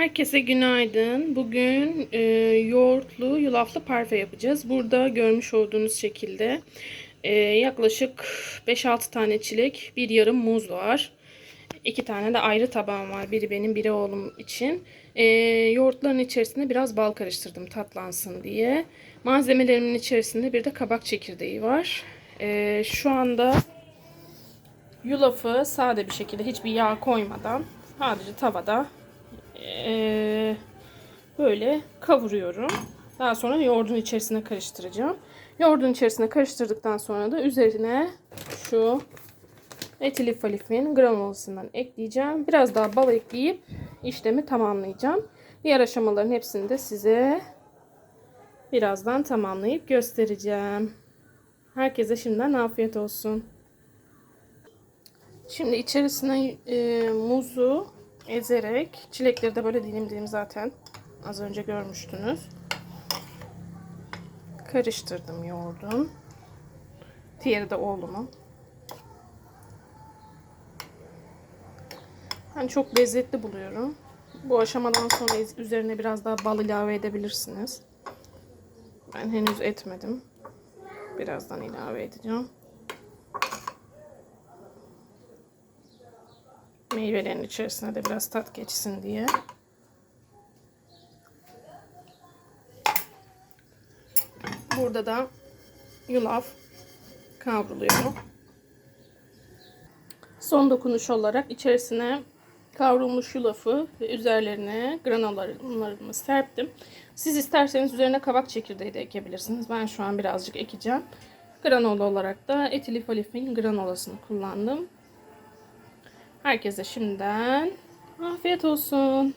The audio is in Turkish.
Herkese günaydın. Bugün e, yoğurtlu yulaflı parfe yapacağız. Burada görmüş olduğunuz şekilde e, yaklaşık 5-6 tane çilek, bir yarım muz var. İki tane de ayrı tabağım var. Biri benim, biri oğlum için. E, yoğurtların içerisine biraz bal karıştırdım tatlansın diye. Malzemelerimin içerisinde bir de kabak çekirdeği var. E, şu anda yulafı sade bir şekilde hiçbir yağ koymadan sadece tavada ee, böyle kavuruyorum. Daha sonra yoğurdun içerisine karıştıracağım. Yoğurdun içerisine karıştırdıktan sonra da üzerine şu etilifalifin granulasından ekleyeceğim. Biraz daha bal ekleyip işlemi tamamlayacağım. Diğer aşamaların hepsini de size birazdan tamamlayıp göstereceğim. Herkese şimdiden afiyet olsun. Şimdi içerisine e, muzu ezerek çilekleri de böyle dilim dilim zaten az önce görmüştünüz. Karıştırdım yoğurdun. Diğeri de oğlumun. Ben çok lezzetli buluyorum. Bu aşamadan sonra üzerine biraz daha bal ilave edebilirsiniz. Ben henüz etmedim. Birazdan ilave edeceğim. Meyvelerin içerisine de biraz tat geçsin diye. Burada da yulaf kavruluyor. Son dokunuş olarak içerisine kavrulmuş yulafı ve üzerlerine granolalarımı serptim. Siz isterseniz üzerine kabak çekirdeği de ekebilirsiniz. Ben şu an birazcık ekeceğim. Granola olarak da etilifalifin granolasını kullandım. Herkese şimdiden afiyet olsun.